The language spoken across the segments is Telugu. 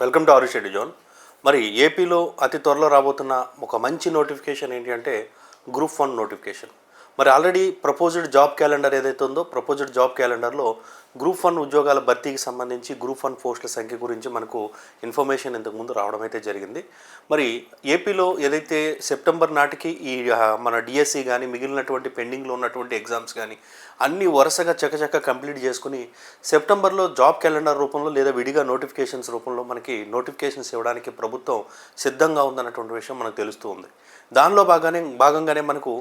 వెల్కమ్ టు ఆరు షెడ్డి జోన్. మరి ఏపీలో అతి త్వరలో రాబోతున్న ఒక మంచి నోటిఫికేషన్ ఏంటి అంటే గ్రూప్ వన్ నోటిఫికేషన్. మరి ఆల్రెడీ ప్రపోజ్డ్ జాబ్ క్యాలెండర్ ఏదైతే ఉందో ప్రపోజ్డ్ జాబ్ క్యాలెండర్లో గ్రూప్ వన్ ఉద్యోగాల భర్తీకి సంబంధించి గ్రూప్ వన్ పోస్టుల సంఖ్య గురించి మనకు ఇన్ఫర్మేషన్ ఇంతకుముందు రావడం అయితే జరిగింది. మరి ఏపీలో ఏదైతే సెప్టెంబర్ నాటికి ఈ మన డిఎస్సి కానీ మిగిలినటువంటి పెండింగ్లో ఉన్నటువంటి ఎగ్జామ్స్ కానీ అన్నీ వరుసగా చకచక కంప్లీట్ చేసుకుని సెప్టెంబర్లో జాబ్ క్యాలెండర్ రూపంలో లేదా విడిగా నోటిఫికేషన్స్ రూపంలో మనకి నోటిఫికేషన్స్ ఇవ్వడానికి ప్రభుత్వం సిద్ధంగా ఉందన్నటువంటి విషయం మనకు తెలుస్తూ ఉంది. దానిలో భాగానే భాగంగానే మనకు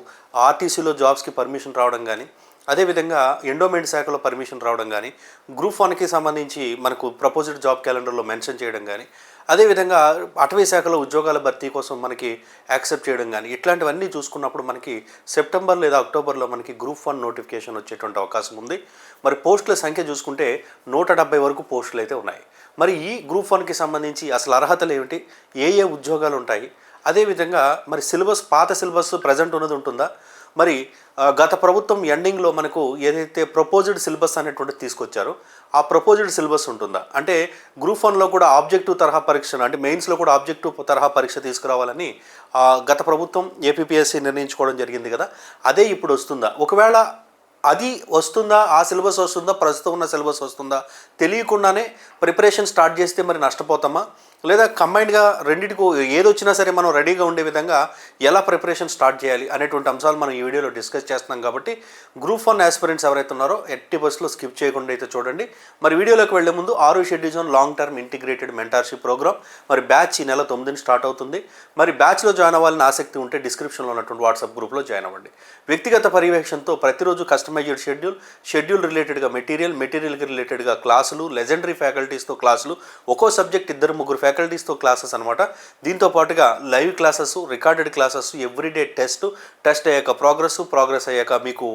ఆర్టీసీలో జాబ్స్కి పర్మిషన్ రావడం కానీ అదేవిధంగా ఎండోమెంట్ శాఖలో పర్మిషన్ రావడం కానీ గ్రూప్ వన్కి సంబంధించి మనకు ప్రపోజ్డ్ జాబ్ క్యాలెండర్లో మెన్షన్ చేయడం కానీ అదేవిధంగా అటవీ శాఖలో ఉద్యోగాల భర్తీ కోసం మనకి యాక్సెప్ట్ చేయడం కానీ ఇట్లాంటివన్నీ చూసుకున్నప్పుడు మనకి సెప్టెంబర్ లేదా అక్టోబర్లో మనకి గ్రూప్ వన్ నోటిఫికేషన్ వచ్చేటువంటి అవకాశం ఉంది. మరి పోస్టుల సంఖ్య చూసుకుంటే నూట డెబ్బై వరకు పోస్టులు అయితే ఉన్నాయి. మరి ఈ గ్రూప్ వన్కి సంబంధించి అసలు అర్హతలు ఏమిటి? ఏ ఏ ఉద్యోగాలు ఉంటాయి? అదేవిధంగా మరి సిలబస్ పాత సిలబస్ ప్రజెంట్ ఉన్నది ఉంటుందా? మరి గత ప్రభుత్వం ఎండింగ్లో మనకు ఏదైతే ప్రపోజ్డ్ సిలబస్ అనేటువంటిది తీసుకొచ్చారో ఆ ప్రపోజ్డ్ సిలబస్ ఉంటుందా? అంటే గ్రూప్ వన్లో కూడా ఆబ్జెక్టివ్ తరహా పరీక్ష అంటే మెయిన్స్లో కూడా ఆబ్జెక్టివ్ తరహా పరీక్ష తీసుకురావాలని గత ప్రభుత్వం ఏపీపీఎస్సీ నిర్ణయించుకోవడం జరిగింది కదా? అదే ఇప్పుడు వస్తుందా? ఒకవేళ అది వస్తుందా ఆ సిలబస్ వస్తుందా ప్రస్తుతం ఉన్న సిలబస్ వస్తుందా? తెలియకుండానే ప్రిపరేషన్ స్టార్ట్ చేస్తే మరి నష్టపోతామా? లేదా కంబైన్డ్గా రెండింటికి ఏది వచ్చినా సరే మనం రెడీగా ఉండే విధంగా ఎలా ప్రిపరేషన్ స్టార్ట్ చేయాలి అనేటువంటి అంశాలు మనం ఈ వీడియోలో డిస్కస్ చేస్తున్నాం కాబట్టి గ్రూప్ వన్ ఆస్పిరెంట్స్ ఎవరైతే ఉన్నారో ఎట్టి బస్సులో స్కిప్ చేయకుండా అయితే చూడండి. మరి వీడియోలోకి వెళ్ళే ముందు ఆరు schedule zone long term integrated mentorship program మరి బ్యాచ్ ఈ నెల తొమ్మిదిని స్టార్ట్ అవుతుంది. మరి బ్యాచ్లో జాయిన్ అవ్వాలని ఆసక్తి ఉంటే డిస్క్రిప్షన్లో ఉన్నటువంటి వాట్సాప్ గ్రూప్లో జాయిన్ అవ్వండి. వ్యక్తిగత పర్యవేక్షణతో ప్రతిరోజు కస్టమైజ్డ్ షెడ్యూల్ షెడ్యూల్ రిలేటెడ్గా మెటీరియల్ మెటీరియల్కి రిలేటెడ్గా క్లాసులు లెజెండరీ ఫ్యాకల్టీస్తో క్లాసులు ఒక్కో సబ్జెక్ట్ ఇద్దరు ముగ్గురు ఫ్యాకల్టీస్తో క్లాసెస్ అనమాట దీంతో పాటుగా live classes recorded classes everyday test test అయ్యాక ప్రోగ్రెస్ ప్రోగ్రెస్ అయ్యాక మీకు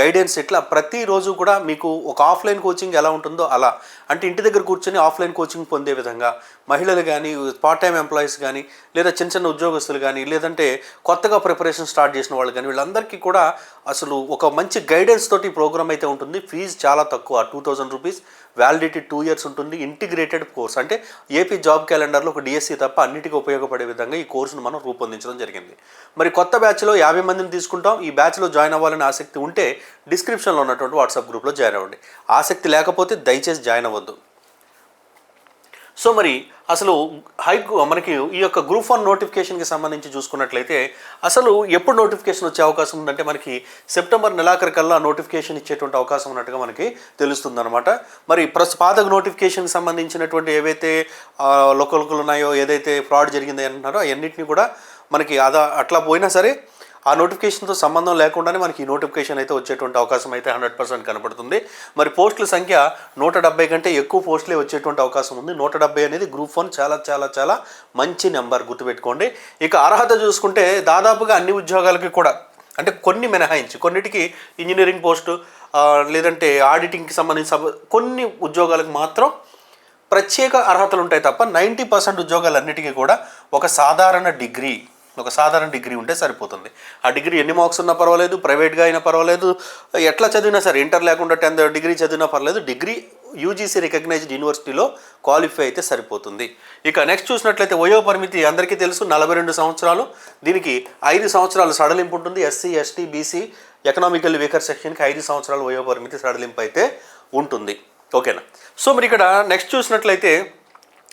గైడెన్స్ ఇట్లా ప్రతిరోజు కూడా మీకు ఒక ఆఫ్లైన్ కోచింగ్ ఎలా ఉంటుందో అలా. అంటే ఇంటి దగ్గర కూర్చొని ఆఫ్లైన్ కోచింగ్ పొందే విధంగా మహిళలు కానీ పార్ట్ టైం ఎంప్లాయీస్ కానీ లేదా చిన్న చిన్న ఉద్యోగస్తులు కానీ లేదంటే కొత్తగా ప్రిపరేషన్ స్టార్ట్ చేసిన వాళ్ళు కానీ వీళ్ళందరికీ కూడా అసలు ఒక మంచి గైడెన్స్ తోటి ప్రోగ్రామ్ అయితే ఉంటుంది. ఫీజు చాలా తక్కువ two thousand rupees validity two years ఉంటుంది ఇంటిగ్రేటెడ్ కోర్స్. అంటే ఏపీ జాబ్ క్యాలెండర్లో ఒక డిఎస్సి తప్ప అన్నిటికీ ఉపయోగపడే విధంగా ఈ కోర్సును మనం రూపొందించడం జరిగింది. మరి కొత్త బ్యాచ్లో యాభై మందిని తీసుకుంటాం. ఈ బ్యాచ్లో జాయిన్ అవ్వాలని ఆసక్తి ఉంటే డిస్క్రిప్షన్లో ఉన్నటువంటి వాట్సాప్ గ్రూప్లో జాయిన్ అవ్వండి. ఆసక్తి లేకపోతే దయచేసి జాయిన్ అవ్వద్దు. సో మరి అసలు హై మనకి ఈ యొక్క గ్రూప్ వన్ నోటిఫికేషన్కి సంబంధించి చూసుకున్నట్లయితే అసలు ఎప్పుడు నోటిఫికేషన్ వచ్చే అవకాశం ఉందంటే మనకి సెప్టెంబర్ నెలాఖరు కల్లా నోటిఫికేషన్ ఇచ్చేటువంటి అవకాశం ఉన్నట్టుగా మనకి తెలుస్తుంది అనమాట మరి ప్రస్ పాత నోటిఫికేషన్కి సంబంధించినటువంటి ఏవైతే లోకల్కులు ఉన్నాయో ఏదైతే ఫ్రాడ్ జరిగిందో అంటున్నారో అవన్నింటినీ కూడా మనకి అదా అట్లా పోయినా సరే ఆ నోటిఫికేషన్తో సంబంధం లేకుండానే మనకి ఈ నోటిఫికేషన్ అయితే వచ్చేటువంటి అవకాశం అయితే హండ్రెడ్ పర్సెంట్ కనపడుతుంది. మరి పోస్టుల సంఖ్య నూట డెబ్బై కంటే ఎక్కువ పోస్టులే వచ్చేటువంటి అవకాశం ఉంది. నూట డెబ్బై అనేది గ్రూప్ వన్ చాలా చాలా చాలా మంచి నెంబర్ గుర్తుపెట్టుకోండి. ఇక అర్హత చూసుకుంటే దాదాపుగా అన్ని ఉద్యోగాలకి కూడా అంటే కొన్ని మినహాయించి కొన్నిటికి ఇంజనీరింగ్ పోస్టు లేదంటే ఆడిటింగ్కి సంబంధించి సబ- కొన్ని ఉద్యోగాలకు మాత్రం ప్రత్యేక అర్హతలు ఉంటాయి తప్ప నైంటీ పర్సెంట్ ఉద్యోగాలన్నిటికీ కూడా ఒక సాధారణ డిగ్రీ ఒక సాధారణ డిగ్రీ ఉంటే సరిపోతుంది. ఆ డిగ్రీ ఎన్ని మార్క్స్ ఉన్నా పర్వాలేదు ప్రైవేట్గా అయినా పర్వాలేదు ఎట్లా చదివినా సరే ఇంటర్ లేకుండా టెన్త్ డిగ్రీ చదివినా పర్లేదు డిగ్రీ యూజీసీ రికగ్నైజ్డ్ యూనివర్సిటీలో క్వాలిఫై అయితే సరిపోతుంది. ఇక నెక్స్ట్ చూసినట్లయితే వయో పరిమితి అందరికీ తెలుసు నలభై రెండు సంవత్సరాలు దీనికి ఐదు సంవత్సరాలు సడలింపు ఉంటుంది. SC ST BC economical weaker సెక్షన్కి ఐదు సంవత్సరాల వయో పరిమితి సడలింపు అయితే ఉంటుంది. ఓకేనా? సో మరి ఇక్కడ నెక్స్ట్ చూసినట్లయితే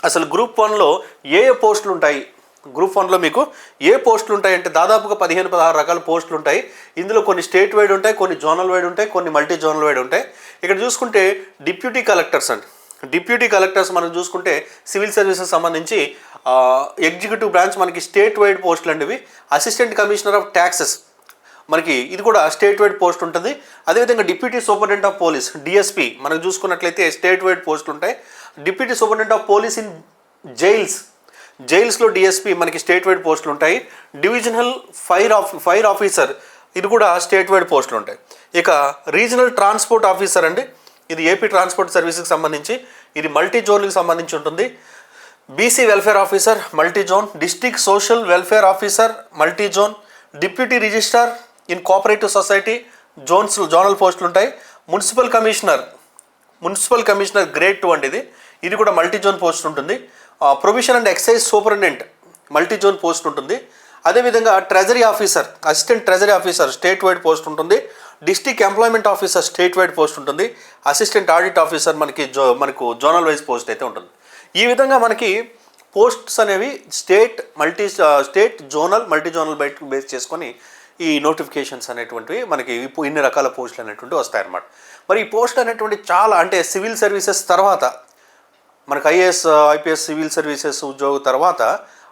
అసలు గ్రూప్ వన్లో ఏ ఏ పోస్టులు ఉంటాయి గ్రూప్ వన్లో మీకు ఏ పోస్టులు ఉంటాయంటే దాదాపుగా పదిహేను పదహారు రకాల పోస్టులు ఉంటాయి. ఇందులో కొన్ని స్టేట్ వైడ్ ఉంటాయి కొన్ని జోనల్ వైడ్ ఉంటాయి కొన్ని మల్టీ జోనల్ వైడ్ ఉంటాయి. ఇక్కడ చూసుకుంటే డిప్యూటీ కలెక్టర్స్ అండి. డిప్యూటీ కలెక్టర్స్ మనం చూసుకుంటే సివిల్ సర్వీసెస్ సంబంధించి ఎగ్జిక్యూటివ్ బ్రాంచ్ మనకి స్టేట్ వైడ్ పోస్టులు అండివి అసిస్టెంట్ కమిషనర్ ఆఫ్ ట్యాక్సెస్ మనకి ఇది కూడా స్టేట్ వైడ్ పోస్ట్ ఉంటుంది. అదేవిధంగా deputy superintendent of police DSP మనం చూసుకున్నట్లయితే స్టేట్ వైడ్ పోస్టులు ఉంటాయి. Deputy superintendent of police in jails జైల్స్లో DSP మనకి స్టేట్ వైడ్ పోస్టులు ఉంటాయి. Divisional fire of fire officer ఇది కూడా స్టేట్ వైడ్ పోస్టులు ఉంటాయి. ఇక రీజనల్ ట్రాన్స్పోర్ట్ ఆఫీసర్ అండి. ఇది ఏపీ ట్రాన్స్పోర్ట్ సర్వీస్కి సంబంధించి ఇది మల్టీ జోన్కి సంబంధించి ఉంటుంది. BC welfare officer multi zone district social welfare officer multi zone deputy registrar in cooperative society zones zonal పోస్టులు ఉంటాయి. Municipal commissioner municipal commissioner grade two అండి ఇది. ఇది కూడా మల్టీ జోన్ పోస్ట్ ఉంటుంది. Prohibition and excise superintendent multi zone post ఉంటుంది. అదేవిధంగా treasury officer assistant treasury officer state wide post ఉంటుంది. District employment officer state wide post ఉంటుంది. అసిస్టెంట్ ఆడిట్ ఆఫీసర్ మనకి జో మనకు జోనల్ వైజ్ పోస్ట్ అయితే ఉంటుంది. ఈ విధంగా మనకి పోస్ట్స్ అనేవి state multi state zonal multi zonal బయట బేస్ చేసుకొని ఈ నోటిఫికేషన్స్ అనేటువంటివి మనకి ఇప్పుడు ఇన్ని రకాల పోస్టులు అనేటువంటివి వస్తాయన్నమాట. మరి ఈ పోస్ట్ అనేటువంటి చాలా అంటే సివిల్ సర్వీసెస్ తర్వాత మనకు ఐఏఎస్ ఐపీఎస్ సివిల్ సర్వీసెస్ ఉద్యోగ తర్వాత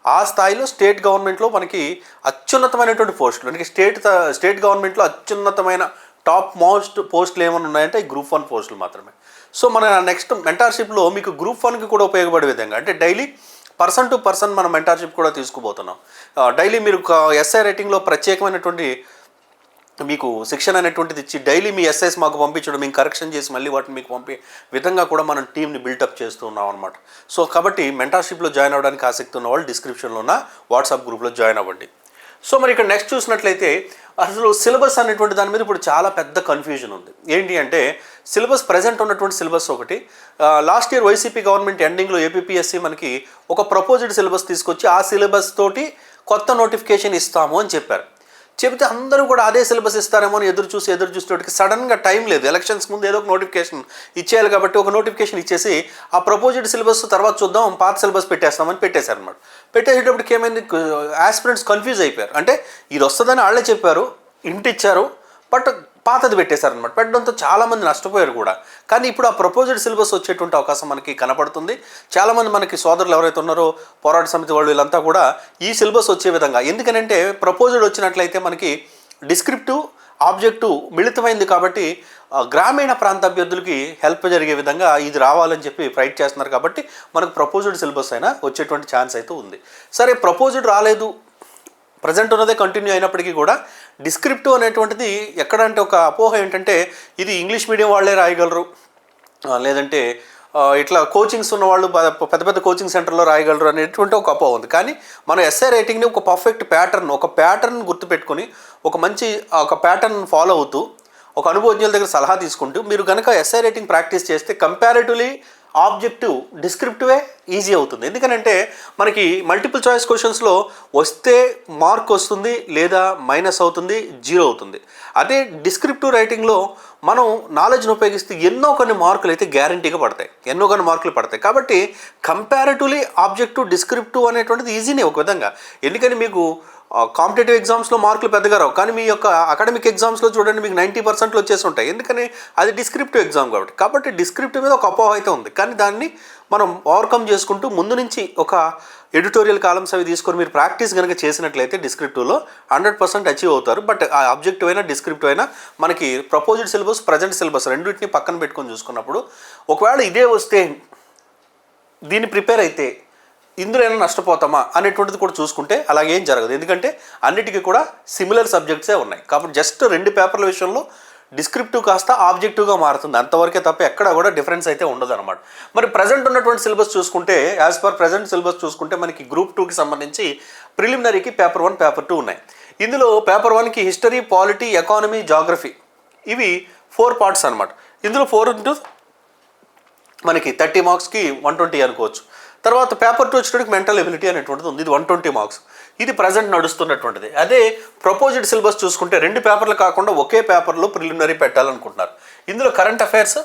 ఆ స్థాయిలో స్టేట్ గవర్నమెంట్లో మనకి అత్యున్నతమైనటువంటి పోస్టులు. అంటే స్టేట్ స్టేట్ గవర్నమెంట్లో అత్యున్నతమైన టాప్ మోస్ట్ పోస్టులు ఏమైనా ఉన్నాయంటే ఈ గ్రూప్ వన్ పోస్టులు మాత్రమే. సో మన నెక్స్ట్ మెంటార్షిప్లో మీకు గ్రూప్ వన్కి కూడా ఉపయోగపడే విధంగా అంటే డైలీ పర్సన్ టు పర్సన్ మనం మెంటార్షిప్ కూడా తీసుకుపోతున్నాం. డైలీ మీరు ఎస్ఐ రేటింగ్లో ప్రత్యేకమైనటువంటి మీకు శిక్షణ అనేటువంటిది ఇచ్చి డైలీ మీ ఎస్ఐస్ మాకు పంపించడం మేము కరెక్షన్ చేసి మళ్ళీ వాటిని మీకు పంపే విధంగా కూడా మనం టీంని బిల్డప్ చేస్తూ ఉన్నాం అనమాట సో కాబట్టి మెంటర్షిప్లో జాయిన్ అవ్వడానికి ఆసక్తి ఉన్న వాళ్ళు డిస్క్రిప్షన్లో ఉన్న వాట్సాప్ గ్రూప్లో జాయిన్ అవ్వండి. సో మరి ఇక్కడ నెక్స్ట్ చూసినట్లయితే అసలు సిలబస్ అనేటువంటి దాని మీద ఇప్పుడు చాలా పెద్ద కన్ఫ్యూజన్ ఉంది. ఏంటి అంటే సిలబస్ ప్రజెంట్ ఉన్నటువంటి సిలబస్ ఒకటి లాస్ట్ ఇయర్ వైసీపీ గవర్నమెంట్ ఎండింగ్లో ఏపీఎస్సి మనకి ఒక ప్రపోజ్డ్ సిలబస్ తీసుకొచ్చి ఆ సిలబస్ తోటి కొత్త నోటిఫికేషన్ ఇస్తాము అని చెప్పారు. చెబితే అందరూ కూడా అదే సిలబస్ ఇస్తారేమో అని ఎదురు చూసి ఎదురు చూసినట్టుకి సడన్గా టైం లేదు. ఎలక్షన్స్ ముందు ఏదో ఒక నోటిఫికేషన్ ఇచ్చేయాలి కాబట్టి ఒక నోటిఫికేషన్ ఇచ్చేసి ఆ ప్రపోజ్డ్ సిలబస్ తర్వాత చూద్దాం పాత సిలబస్ పెట్టేస్తామని పెట్టేశారు అనమాట పెట్టేసేటప్పటికి ఏమైంది? ఆస్పిరెంట్స్ కన్ఫ్యూజ్ అయిపోయారు. అంటే ఇది వస్తుందని వాళ్ళే చెప్పారు ఇంటిచ్చారు బట్ పాతది పెట్టేశారనమాట పెట్టడంతో చాలామంది నష్టపోయారు కూడా. కానీ ఇప్పుడు ఆ ప్రపోజ్డ్ సిలబస్ వచ్చేటువంటి అవకాశం మనకి కనపడుతుంది. చాలామంది మనకి సోదరులు ఎవరైతే ఉన్నారో పోరాట సమితి వాళ్ళు వీళ్ళంతా కూడా ఈ సిలబస్ వచ్చే విధంగా. ఎందుకనంటే ప్రపోజ్డ్ వచ్చినట్లయితే మనకి డిస్క్రిప్టివ్ ఆబ్జెక్టివ్ మిళితమైంది కాబట్టి గ్రామీణ ప్రాంత అభ్యర్థులకి హెల్ప్ జరిగే విధంగా ఇది రావాలని చెప్పి ఫైట్ చేస్తున్నారు కాబట్టి మనకు ప్రపోజ్డ్ సిలబస్ అయినా వచ్చేటువంటి ఛాన్స్ అయితే ఉంది. సరే ప్రపోజ్డ్ రాలేదు. ప్రజెంట్ ఉన్నదే కంటిన్యూ అయినప్పటికీ కూడా డిస్క్రిప్టివ్ అనేటువంటిది ఎక్కడంటే ఒక అపోహ ఏంటంటే ఇది ఇంగ్లీష్ మీడియం వాళ్ళే రాయగలరు. లేదంటే ఇట్లా కోచింగ్స్ ఉన్న వాళ్ళు పెద్ద పెద్ద కోచింగ్ సెంటర్లో రాయగలరు అనేటువంటి ఒక అపోహ ఉంది. కానీ మన ఎస్ఐ రైటింగ్ని ఒక పర్ఫెక్ట్ ప్యాటర్న్ ఒక ప్యాటర్న్ గుర్తుపెట్టుకొని ఒక మంచి ఒక ప్యాటర్న్ ఫాలో అవుతూ ఒక అనుభవజ్ఞుల దగ్గర సలహా తీసుకుంటూ మీరు కనుక ఎస్ఐ రైటింగ్ ప్రాక్టీస్ చేస్తే కంపారిటివ్లీ ఆబ్జెక్టివ్ డిస్క్రిప్టివే ఈజీ అవుతుంది. ఎందుకనంటే మనకి మల్టిపుల్ చాయిస్ క్వశ్చన్స్లో వస్తే మార్క్ వస్తుంది లేదా మైనస్ అవుతుంది జీరో అవుతుంది. అదే డిస్క్రిప్టివ్ రైటింగ్లో మనం నాలెడ్జ్ని ఉపయోగిస్తే ఎన్నో కొన్ని మార్కులు అయితే గ్యారంటీగా పడతాయి. ఎన్నో కొన్ని మార్కులు పడతాయి. కాబట్టి కంపారిటివ్లీ ఆబ్జెక్టివ్ డిస్క్రిప్టివ్ అనేటువంటిది ఈజీనే ఒక విధంగా. ఎందుకని మీకు కాంపిటేటివ్ ఎగ్జామ్స్లో మార్కులు పెద్దగా రావు. కానీ మీ యొక్క అకాడమిక్ ఎగ్జామ్స్లో చూడండి మీకు నైంటీ పర్సెంట్లో వచ్చేసి ఉంటాయి. ఎందుకని? అది డిస్క్రిప్టివ్ ఎగ్జామ్ కాబట్టి. కాబట్టి డిస్క్రిప్టివ్ మీద ఒక అపోహ అయితే ఉంది. కానీ దాన్ని మనం ఓవర్కమ్ చేసుకుంటూ ముందు నుంచి ఒక ఎడిటోరియల్ కాలమ్స్ అవి తీసుకొని మీరు ప్రాక్టీస్ కనుక చేసినట్లయితే డిస్క్రిప్టివ్లో హండ్రెడ్ పర్సెంట్ అచీవ్ అవుతారు. బట్ ఆ ఆబ్జెక్టివ్ అయినా డిస్క్రిప్టివ్ అయినా మనకి ప్రపోజ్డ్ సిలబస్ ప్రజెంట్ సిలబస్ రెండింటిని పక్కన పెట్టుకొని చూసుకున్నప్పుడు ఒకవేళ ఇదే వస్తే దీన్ని ప్రిపేర్ అయితే ఇందులో ఏమైనా నష్టపోతామా అనేటువంటిది కూడా చూసుకుంటే అలాగేం జరగదు. ఎందుకంటే అన్నిటికీ కూడా సిమిలర్ సబ్జెక్ట్సే ఉన్నాయి. కాబట్టి జస్ట్ రెండు పేపర్ల విషయంలో డిస్క్రిప్టివ్ కాస్త ఆబ్జెక్టివ్గా మారుతుంది. అంతవరకే తప్ప ఎక్కడ కూడా డిఫరెన్స్ అయితే ఉండదు అనమాట మరి ప్రజెంట్ ఉన్నటువంటి సిలబస్ చూసుకుంటే యాజ్ పర్ ప్రజెంట్ సిలబస్ చూసుకుంటే మనకి గ్రూప్ టూకి సంబంధించి ప్రిలిమినరీకి పేపర్ వన్ పేపర్ టూ ఉన్నాయి. ఇందులో పేపర్ వన్కి హిస్టరీ పాలిటీ ఎకానమీ జాగ్రఫీ ఇవి ఫోర్ పార్ట్స్ అనమాట ఇందులో ఫోర్ ఇంటూ మనకి థర్టీ మార్క్స్కి వన్ ట్వంటీ అనుకోవచ్చు. తర్వాత పేపర్ టూ వచ్చేటప్పటికి మెంటల్ ఎబిలిటీ అనేటువంటిది ఉంది. ఇది వన్ ట్వంటీ మార్క్స్ ఇది ప్రజెంట్ నడుస్తున్నటువంటిది. అదే ప్రపోజ్డ్ సిలబస్ చూసుకుంటే రెండు పేపర్లు కాకుండా ఒకే పేపర్లో ప్రిలిమినరీ పెట్టాలనుకుంటున్నారు. ఇందులో current affairs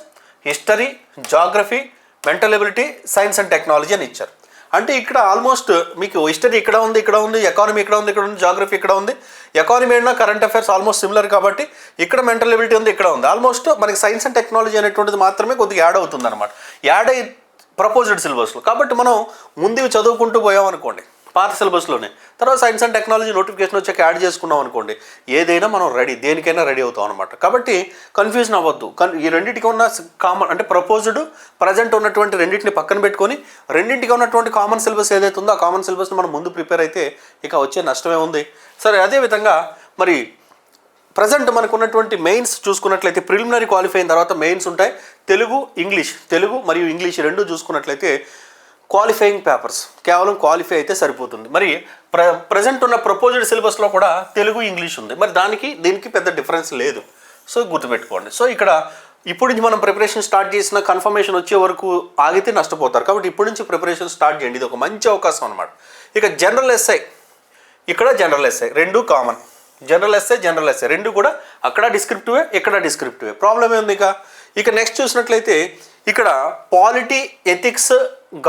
history geography mental ability science and technology అని ఇచ్చారు. అంటే ఇక్కడ ఆల్మోస్ట్ మీకు హిస్టరీ ఇక్కడ ఉంది ఇక్కడ ఉంది ఎకానమీ ఇక్కడ ఉంది ఇక్కడ ఉంది జాగ్రఫీ ఇక్కడ ఉంది. ఎకానమీ అయినా కరెంట్ అఫైర్స్ ఆల్మోస్ట్ సిమిలర్ కాబట్టి ఇక్కడ మెంటల్ ఎబిలిటీ ఉంది ఇక్కడ ఉంది. ఆల్మోస్ట్ మనకి సైన్స్ అండ్ టెక్నాలజీ అనేటువంటిది మాత్రమే కొద్దిగా యాడ్ అవుతుంది అనమాట యాడ్ అయి ప్రపోజ్డ్ సిలబస్లో కాబట్టి మనం ముందు చదువుకుంటూ పోయాం అనుకోండి పాత సిలబస్లోనే తర్వాత సైన్స్ అండ్ టెక్నాలజీ నోటిఫికేషన్ వచ్చాక యాడ్ చేసుకున్నాం అనుకోండి ఏదైనా మనం రెడీ దేనికైనా రెడీ అవుతాం అనమాట కాబట్టి కన్ఫ్యూజన్ అవ్వద్దు. కన్ ఈ రెండింటికి ఉన్న కామన్ అంటే ప్రపోజ్డ్ ప్రజెంట్ ఉన్నటువంటి రెండింటిని పక్కన పెట్టుకొని రెండింటికి ఉన్నటువంటి కామన్ సిలబస్ ఏదైతే ఉందో ఆ కామన్ సిలబస్ని మనం ముందు ప్రిపేర్ అయితే ఇక వచ్చే నష్టమే ఉంది. సరే అదేవిధంగా మరి ప్రజెంట్ మనకు ఉన్నటువంటి మెయిన్స్ చూసుకున్నట్లయితే ప్రిలిమినరీ క్వాలిఫై అయిన తర్వాత మెయిన్స్ ఉంటాయి. తెలుగు ఇంగ్లీష్ తెలుగు మరియు ఇంగ్లీష్ రెండు చూసుకున్నట్లయితే క్వాలిఫైయింగ్ పేపర్స్. కేవలం క్వాలిఫై అయితే సరిపోతుంది. మరి ప్ర ప్రజెంట్ ఉన్న ప్రపోజ్డ్ సిలబస్లో కూడా తెలుగు ఇంగ్లీష్ ఉంది. మరి దానికి దీనికి పెద్ద డిఫరెన్స్ లేదు. సో గుర్తుపెట్టుకోండి. సో ఇక్కడ ఇప్పుడు నుంచి మనం ప్రిపరేషన్ స్టార్ట్ చేసిన కన్ఫర్మేషన్ వచ్చే వరకు ఆగితే నష్టపోతారు. కాబట్టి ఇప్పటి నుంచి ప్రిపరేషన్ స్టార్ట్ చేయండి. ఇది ఒక మంచి అవకాశం అనమాట ఇక జనరల్ ఎస్ఐ ఇక్కడ జనరల్ ఎస్ఐ రెండు common general essay general SA. రెండు కూడా అక్కడ డిస్క్రిప్టివే ఇక్కడ డిస్క్రిప్టివే ప్రాబ్లం ఏముంది ఇక ఇక నెక్స్ట్ చూసినట్లయితే ఇక్కడ polity ethics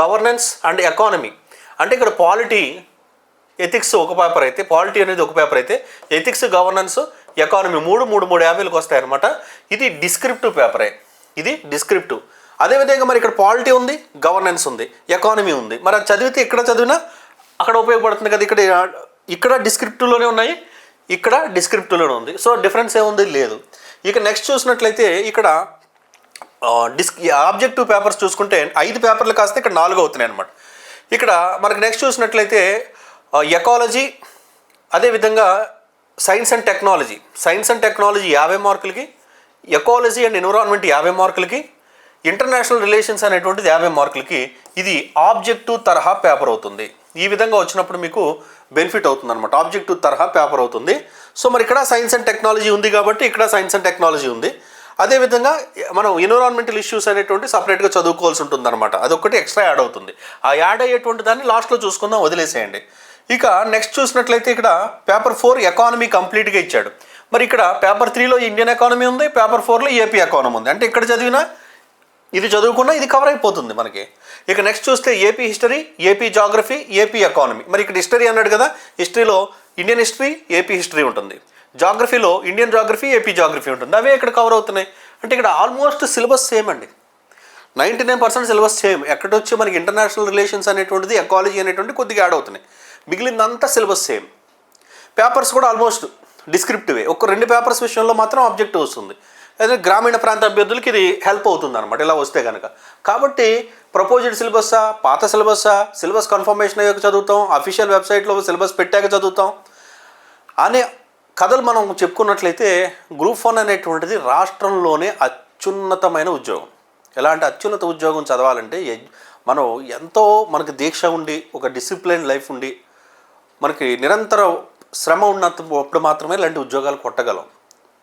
governance and economy అంటే ఇక్కడ పాలిటీ ఎథిక్స్ ఒక పేపర్ అయితే పాలిటీ అనేది ఒక పేపర్ అయితే ఎథిక్స్ గవర్నెన్స్ ఎకానమీ మూడు మూడు మూడు యాభైలకు వస్తాయన్నమాట. ఇది డిస్క్రిప్టివ్ పేపరే ఇది డిస్క్రిప్టివ్ అదేవిధంగా మరి ఇక్కడ పాలిటీ ఉంది గవర్నెన్స్ ఉంది ఎకానమీ ఉంది. మరి అది చదివితే ఇక్కడ చదివినా అక్కడ ఉపయోగపడుతుంది కదా? ఇక్కడ ఇక్కడ డిస్క్రిప్టివ్లోనే ఉన్నాయి. ఇక్కడ డిస్క్రిప్టివ్లోనే ఉంది. సో డిఫరెన్స్ ఏముంది? లేదు. ఇక నెక్స్ట్ చూసినట్లయితే ఇక్కడ డిస్క్ ఆబ్జెక్టివ్ పేపర్స్ చూసుకుంటే ఐదు పేపర్లు కాస్తే ఇక్కడ నాలుగు అవుతున్నాయి అనమాట ఇక్కడ మనకి నెక్స్ట్ చూసినట్లయితే ఎకాలజీ అదేవిధంగా science and technology science and technology యాభై మార్కులకి ఎకాలజీ అండ్ ఎన్విరాన్మెంట్ యాభై మార్కులకి ఇంటర్నేషనల్ రిలేషన్స్ అనేటువంటిది యాభై మార్కులకి. ఇది ఆబ్జెక్టివ్ తరహా పేపర్ అవుతుంది. ఈ విధంగా వచ్చినప్పుడు మీకు బెనిఫిట్ అవుతుంది అనమాట ఆబ్జెక్టివ్ తరహా పేపర్ అవుతుంది. సో మరి ఇక్కడ సైన్స్ అండ్ టెక్నాలజీ ఉంది కాబట్టి ఇక్కడ సైన్స్ అండ్ టెక్నాలజీ ఉంది. అదేవిధంగా మనం ఎన్విరాన్మెంటల్ ఇష్యూస్ అనేటువంటి సపరేట్గా చదువుకోవాల్సి ఉంటుంది అనమాట అదొకటి ఎక్స్ట్రా యాడ్ అవుతుంది. ఆ యాడ్ అయ్యేటువంటి దాన్ని లాస్ట్లో చూసుకుందాం వదిలేసేయండి. ఇక నెక్స్ట్ చూసినట్లయితే ఇక్కడ పేపర్ ఫోర్ ఎకానమీ కంప్లీట్గా ఇచ్చాడు. మరి ఇక్కడ పేపర్ త్రీలో ఇండియన్ ఎకానమీ ఉంది పేపర్ ఫోర్లో ఏపీ ఎకానమీ ఉంది. అంటే ఇక్కడ చదివినా ఇది చదువుకున్నా ఇది కవర్ అయిపోతుంది మనకి. ఇక నెక్స్ట్ చూస్తే AP history AP geography AP economy మరి ఇక్కడ హిస్టరీ అన్నాడు కదా హిస్టరీలో ఇండియన్ హిస్టరీ ఏపీ హిస్టరీ ఉంటుంది. జాగ్రఫీలో ఇండియన్ జాగ్రఫీ ఏపీ జాగ్రఫీ ఉంటుంది. అవే ఇక్కడ కవర్ అవుతున్నాయి. అంటే ఇక్కడ ఆల్మోస్ట్ సిలబస్ సేమ్ అండి. Ninety nine percent syllabus same ఎక్కడొచ్చి మనకి ఇంటర్నేషనల్ రిలేషన్స్ అనేటువంటిది ఎకాలజీ అనేటువంటి కొద్దిగా యాడ్ అవుతున్నాయి. మిగిలిందంతా సిలబస్ సేమ్ పేపర్స్ కూడా ఆల్మోస్ట్ డిస్క్రిప్టివే ఒక రెండు పేపర్స్ విషయంలో మాత్రం ఆబ్జెక్టివ్ వస్తుంది. అదే గ్రామీణ ప్రాంత అభ్యర్థులకి ఇది హెల్ప్ అవుతుంది అనమాట ఇలా వస్తే కనుక కాబట్టి ప్రపోజ్డ్ సిలబస్సా పాత సిలబస్సా సిలబస్ కన్ఫర్మేషన్ అయ్యాక చదువుతాం అఫీషియల్ వెబ్సైట్లో సిలబస్ పెట్టాక చదువుతాం. అనే కథలు మనం చెప్పుకున్నట్లయితే గ్రూప్ వన్ అనేటువంటిది రాష్ట్రంలోనే అత్యున్నతమైన ఉద్యోగం. ఎలాంటి అత్యున్నత ఉద్యోగం చదవాలంటే మనం ఎంతో మనకి దీక్ష ఉండి ఒక డిసిప్లిన్ లైఫ్ ఉండి మనకి నిరంతర శ్రమ ఉన్నప్పుడు మాత్రమే ఇలాంటి ఉద్యోగాలు కొట్టగలం.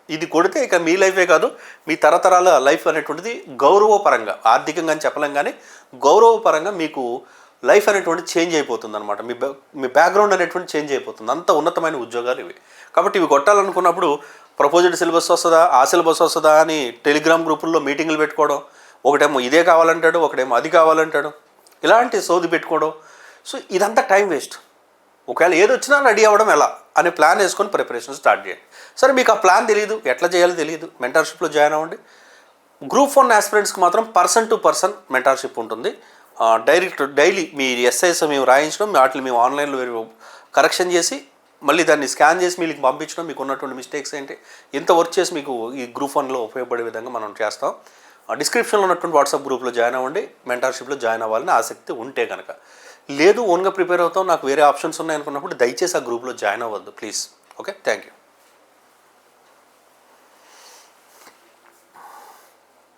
ఇది కొడితే ఇక మీ లైఫే కాదు మీ తరతరాల లైఫ్ అనేటువంటిది గౌరవపరంగా ఆర్థికంగా అని చెప్పలేం కానీ గౌరవపరంగా మీకు లైఫ్ అనేటువంటి చేంజ్ అయిపోతుంది అనమాట మీ బ్యా- మీ బ్యాక్గ్రౌండ్ అనేటువంటి చేంజ్ అయిపోతుంది. అంత ఉన్నతమైన ఉద్యోగాలు ఇవి. కాబట్టి ఇవి కొట్టాలనుకున్నప్పుడు ప్రపోజ్డ్ సిలబస్ వస్తుందా ఆ సిలబస్ వస్తుందా అని టెలిగ్రామ్ గ్రూపుల్లో మీటింగులు పెట్టుకోవడం ఒకటేమో ఇదే కావాలంటాడు ఒకటేమో అది కావాలంటాడు ఇలాంటి సోది పెట్టుకోవడం. సో ఇదంతా టైం వేస్ట్. ఒకవేళ ఏది వచ్చినా రెడీ అవ్వడం ఎలా అనే ప్లాన్ వేసుకొని ప్రిపరేషన్ స్టార్ట్ చేయండి. సరే మీకు ఆ ప్లాన్ తెలియదు ఎట్లా చేయాలో తెలియదు మెంటర్షిప్లో జాయిన్ అవ్వండి. గ్రూప్ వన్ ఆస్పిరెంట్స్కి మాత్రం పర్సన్ టు పర్సన్ మెంటర్షిప్ ఉంటుంది. డైరెక్ట్ డైలీ మీ ఎస్ఐఎస్ మేము రాయించడం వాటిని మేము ఆన్లైన్లో కరెక్షన్ చేసి మళ్ళీ దాన్ని స్కాన్ చేసి మీకు పంపించడం మీకు ఉన్నటువంటి మిస్టేక్స్ ఏంటి ఇంత వర్క్ చేసి మీకు ఈ గ్రూప్ వన్లో ఉపయోగపడే విధంగా మనం చేస్తాం. డిస్క్రిప్షన్లో ఉన్నటువంటి వాట్సాప్ గ్రూప్లో జాయిన్ అవ్వండి మెంటర్షిప్లో జాయిన్ అవ్వాలని ఆసక్తి ఉంటే కనుక లేదు ఓన్గా ప్రిపేర్ అవుతాం నాకు వేరే ఆప్షన్స్ ఉన్నాయి అనుకున్నప్పుడు దయచేసి ఆ గ్రూప్లో జాయిన్ అవ్వద్దు ప్లీజ్ ఓకే థ్యాంక్ యూ